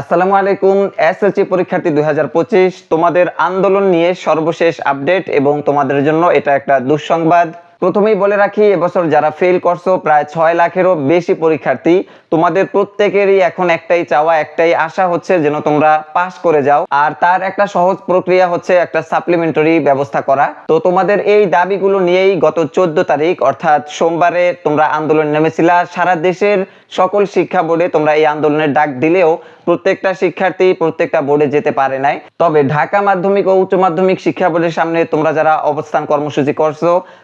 আসসালামু আলাইকুম, এসএলসি পরীক্ষার্থী দু হাজার পঁচিশ। তোমাদের আন্দোলন নিয়ে সর্বশেষ আপডেট এবং তোমাদের জন্য এটা একটা দুঃসংবাদ। প্রথমেই বলে রাখি, এবছর যারা ফেল করছ, প্রায় ছয় লাখেরও বেশি পরীক্ষার্থী। তোমাদের প্রত্যেকেরই এখন একটাই চাওয়া, একটাই আশা হচ্ছে যেন তোমরা পাশ করে যাও। আর তার একটা সহজ প্রক্রিয়া হচ্ছে একটা সাপ্লিমেন্টারি ব্যবস্থা করা। তো তোমাদের এই দাবিগুলো নিয়েই গত চোদ্দ তারিখ, অর্থাৎ সোমবারে তোমরা আন্দোলন নেমেছিলা। সারা দেশের সকল শিক্ষা বোর্ডে তোমরা এই আন্দোলনের ডাক দিলেও প্রত্যেকটা শিক্ষার্থী প্রত্যেকটা বোর্ডে যেতে পারে নাই। তবে ঢাকা মাধ্যমিক ও উচ্চ মাধ্যমিক শিক্ষা বোর্ডের সামনে তোমরা যারা অবস্থান কর্মসূচি করছ,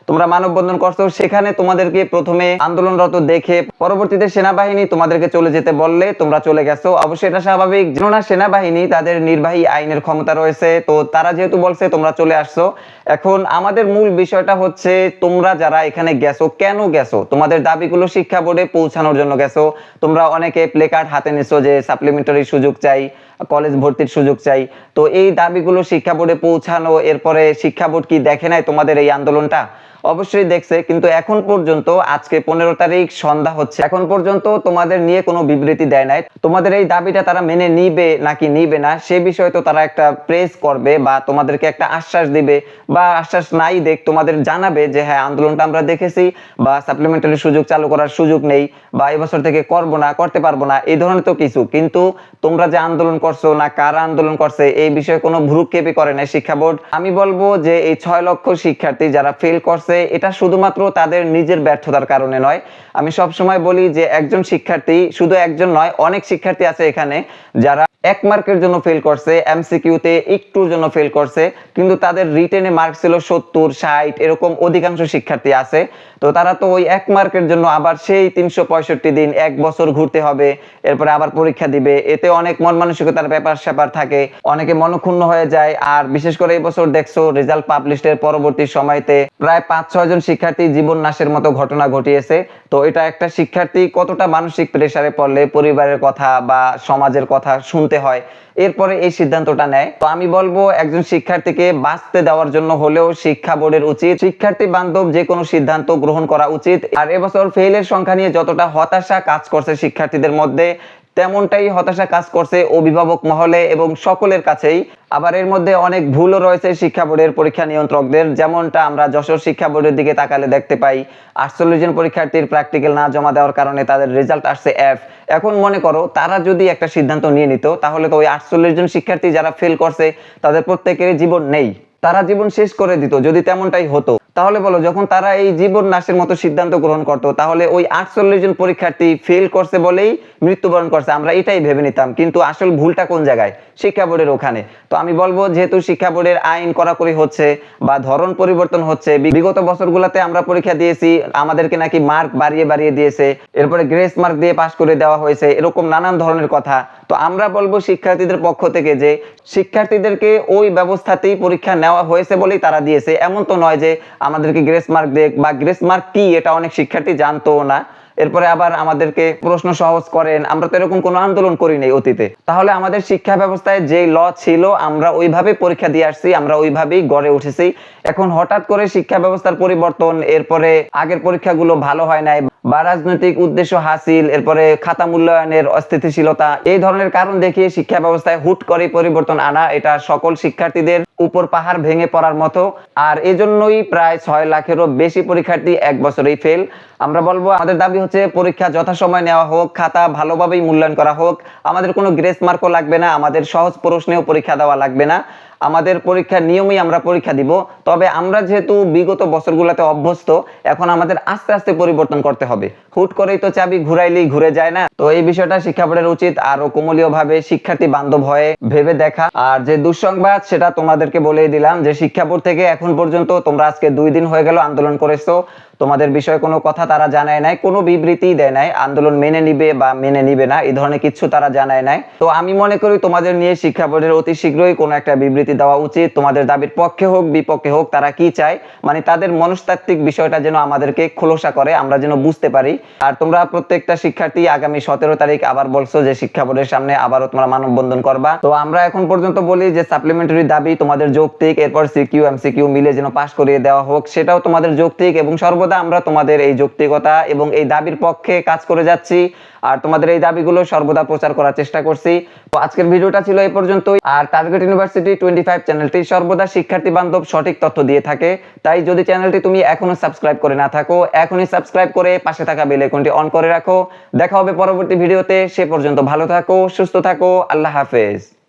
তোমরা মানববন্ধন করছ, সেখানে তোমাদেরকে প্রথমে আন্দোলনরত দেখে পরবর্তীতে সেনাবাহিনী তোমাদেরকে চলে যেতে বললে তোমরা চলে গেছো। অবশ্যই এটা স্বাভাবিক। যেন না, সেনাবাহিনী তাদের নির্বাহী আইনের ক্ষমতা রয়েছে, তো তারা যেহেতু বলছে তোমরা চলে আসছো, এখন আমাদের মূল বিষয়টা হচ্ছে তোমরা যারা এখানে গেছো, কেন গেছো? তোমাদের দাবিগুলো শিক্ষা বোর্ডে পৌঁছানোর জন্য গেছো। তোমরা অনেকে প্লে হাতে নিছো যে সাপ্লিমেন্টারি সুযোগ চাই। কলেজ ভর্তির সুযোগ চাই। তো এই দাবিগুলো শিক্ষা বোর্ডে পৌঁছানো, এরপরে শিক্ষা বোর্ড কি দেখে নাই তোমাদের এই আন্দোলনটা? অবশ্যই দেখছে, কিন্তু এখন পর্যন্ত, আজকে পনেরো তারিখ, সন্ধ্যা হচ্ছে। এখন পর্যন্ত তোমাদের নিয়ে কোনো বিবৃতি দেয় নাই। তোমাদের এই দাবিটা তারা মেনে নিবে নাকি নিবে না, সে বিষয়ে তো তারা একটা প্রেস করবে বা তোমাদেরকে একটা আশ্বাস দিবে বা আশ্বাস নাই দেখ তোমাদের জানাবে যে হ্যাঁ আন্দোলনটা আমরা দেখেছি বা সাপ্লিমেন্টারি সুযোগ চালু করার সুযোগ নেই বা এবছর থেকে করব না, করতে পারব না এই ধরনের তো কিছু। কিন্তু তোমরা যে আন্দোলন করছ না কারা আন্দোলন করছে, এই বিষয়ে কোনো ভ্রুক্ষেপই করে না শিক্ষা বোর্ড। আমি বলব যে এই ছয় লক্ষ শিক্ষার্থী যারা ফেল করছে, এটা শুধুমাত্র তাদের নিজের ব্যর্থতার কারণে নয়। আমি সবসময় বলি যে একজন শিক্ষার্থী শুধু একজন নয়, অনেক শিক্ষার্থী আছে এখানে যারা এক মার্কের জন্য ফেল করছে এমসিকিউতে একটুর জন্য ফেল করছে, কিন্তু তাদের রিটেনে মার্ক ছিল সত্তর, ষাট, এরকম অধিকাংশ শিক্ষার্থী আছে। তো তারা তো ওই এক মার্কের জন্য আবার সেই তিনশো পঁয়ষট্টি দিন এক বছর ঘুরতে হবে, এরপরে আবার পরীক্ষা দিবে। এতে অনেক মন মানসিকতার ব্যাপার স্যাপার থাকে, অনেকে মনক্ষুণ্ণ হয়ে যায়। আর বিশেষ করে এই বছর দেখছ রেজাল্ট পাবলিশের পরবর্তী সময়তে প্রায় পাঁচ ছয় জন শিক্ষার্থী জীবন নাশের মতো ঘটনা ঘটিয়েছে। তো এটা একটা শিক্ষার্থী কতটা মানসিক প্রেসারে পড়লে পরিবারের কথা বা সমাজের কথা শুনতে হয়। এরপরে এই সিদ্ধান্তটা নেয়। তো আমি বলব, একজন শিক্ষার্থীকে বাঁচতে দেওয়ার জন্য হলেও শিক্ষা বোর্ডের উচিত। শিক্ষার্থী বান্ধব যে কোনো সিদ্ধান্ত গ্রহণ করা উচিত। আর এবছর ফেইলের সংখ্যা নিয়ে যতটা হতাশা কাজ করছে শিক্ষার্থীদের মধ্যে তেমনটাই হতাশা কাজ করছে অভিভাবক মহলে এবং সকলের কাছেই। আবার এর মধ্যে অনেক ভুলও রয়েছে শিক্ষা বোর্ডের পরীক্ষা নিয়ন্ত্রকদের। যেমনটা আমরা যশোর শিক্ষা বোর্ডের দিকে তাকালে দেখতে পাই, আটচল্লিশ জন পরীক্ষার্থীর প্র্যাকটিক্যাল না জমা দেওয়ার কারণে তাদের রেজাল্ট আসছে এফ এখন মনে করো, তারা যদি একটা সিদ্ধান্ত নিয়ে নিত, তাহলে তো ওই আটচল্লিশ জন শিক্ষার্থী যারা ফেল করছে, তাদের প্রত্যেকেরই জীবন নেই। তারা জীবন শেষ করে দিত, যদি তেমনটাই হতো। তাহলে বলো, যখন তারা এই জীবন নাশের মতো সিদ্ধান্ত গ্রহণ করতো, তাহলে ওই আটচল্লিশ জন পরীক্ষার্থী ফেল করছে বলেই মৃত্যুবরণ করছে। আমরা এটাই ভেবে নিতাম, কিন্তু আসল ভুলটা কোন জায়গায়? শিক্ষা বোর্ডের ওখানে। তো আমি বলব, যেহেতু শিক্ষা বোর্ডের আইন কড়াকড়ি হচ্ছে বা ধরন পরিবর্তন হচ্ছে বিগত বছরগুলোতে আমরা পরীক্ষা দিয়েছি, আমাদেরকে নাকি মার্ক বাড়িয়ে বাড়িয়ে দিয়েছে, এরপরে গ্রেস মার্ক দিয়ে পাশ করে দেওয়া হয়েছে, এরকম নানান ধরনের কথা। তো আমরা বলব, শিক্ষার্থীদের পক্ষ থেকে যে শিক্ষার্থীদেরকে ওই ব্যবস্থাতেই পরীক্ষা নেওয়া হয়েছে বলেই তারা দিয়েছে। এমন তো নয় যে আমাদেরকে গ্রেস মার্ক দেখ বা গ্রেস মার্ক কি, এটা অনেক শিক্ষার্থী জানতো না। এরপরে আবার আমাদেরকে প্রশ্ন সহজ করেন। আমরা তো এরকম কোনো আন্দোলন করি নাই অতীতে। তাহলে আমাদের শিক্ষা ব্যবস্থায় যে ল ছিল, আমরা ওইভাবে পরীক্ষা দিয়ে আসছি, আমরা ওইভাবেই গড়ে উঠেছি। এখন হঠাৎ করে শিক্ষা ব্যবস্থার পরিবর্তন, এরপরে আগের পরীক্ষাগুলো ভালো হয় নাই। বা রাজনৈতিক উদ্দেশ্য হাসিল, এরপরে খাতা মূল্যায়নের অস্থিতিশীলতা, এই ধরনের কারণ দেখিয়ে শিক্ষা ব্যবস্থায় হুট করে পরিবর্তন আনা, এটা সকল শিক্ষার্থীদের উপর পাহাড় ভেঙে পড়ার মতো। আর এজন্যই প্রায় ছয় লাখেরও বেশি পরীক্ষার্থী এক বছরেই ফেল আমরা বলব, আমাদের দাবি হচ্ছে পরীক্ষা যথাসময় নেওয়া হোক, খাতা ভালোভাবেই মূল্যায়ন করা হোক। আমাদের কোনো গ্রেস মার্কও লাগবে না, আমাদের সহজ প্রশ্নেও পরীক্ষা দেওয়া লাগবে না। আমাদের পরীক্ষার নিয়মেই আমরা পরীক্ষা দিব। তবে আমরা যেহেতু বিগত বছরগুলোতে অভ্যস্ত, এখন আমাদের আস্তে আস্তে পরিবর্তন করতে হবে। হুট করেই তো চাবি ঘুরাইলেই ঘুরে যায় না। তো এই বিষয়টা শিক্ষা বোর্ডের উচিত আরও কোমলীয় ভাবে শিক্ষার্থী বান্ধব হয়ে ভেবে দেখা। আর যে দুঃসংবাদ, সেটা তোমাদেরকে বলেই দিলাম যে শিক্ষা বোর্ড থেকে এখন পর্যন্ত তোমরা আজকে দুই দিন হয়ে গেল আন্দোলন করেছ। তোমাদের বিষয়ে কোনো কথা তারা জানায় নাই, কোনো বিবৃতি দেয় নাই, আন্দোলন মেনে নিবে বা মেনে নিবে না, এই ধরনের কিছু তারা জানায় নাই। তো আমি মনে করি তোমাদের নিয়ে শিক্ষা বোর্ডের অতি শীঘ্রই কোনো একটা বিবৃতি দেওয়া উচিত, তোমাদের দাবির পক্ষে হোক, বিপক্ষে হোক, তারা কি চায় মানে তাদের মনস্তাত্ত্বিক বিষয়টা যেন আমাদেরকে খোলসা করে, আমরা যেন বুঝতে পারি। আর তোমরা প্রত্যেকটা শিক্ষার্থী আগামী সতেরো তারিখ আবার বলছো যে শিক্ষা বোর্ডের সামনে আবারও তোমরা মানববন্ধন করবা। তো আমরা এখন পর্যন্ত বলি যে সাপ্লিমেন্টারি দাবি তোমাদের যৌক্তিক, এরপর সিকিউ এমসিকিউ মিলে যেন পাশ করিয়ে দেওয়া হোক, সেটাও তোমাদের যৌক্তিক এবং সর্বদা সর্বদা আমরা তোমাদের এই যৌক্তিকতা এবং এই দাবির পক্ষে কাজ করে যাচ্ছি। আর তোমাদের এই দাবিগুলো সর্বদা প্রচার করার চেষ্টা করছি। তো আজকের ভিডিওটা ছিল এই পর্যন্তই। আর টার্গেট ইউনিভার্সিটি টোয়েন্টি ফাইভ চ্যানেলটি সর্বদা শিক্ষার্থী বান্ধব সঠিক তথ্য দিয়ে থাকে। তাই যদি চ্যানেলটি তুমি এখনও সাবস্ক্রাইব করে না থাকো, এখনই সাবস্ক্রাইব করে পাশে থাকা বেল আইকনটি অন করে রাখো। দেখা হবে পরবর্তী ভিডিওতে। সে পর্যন্ত ভালো থাকো, সুস্থ থাকো, আল্লাহ হাফেজ।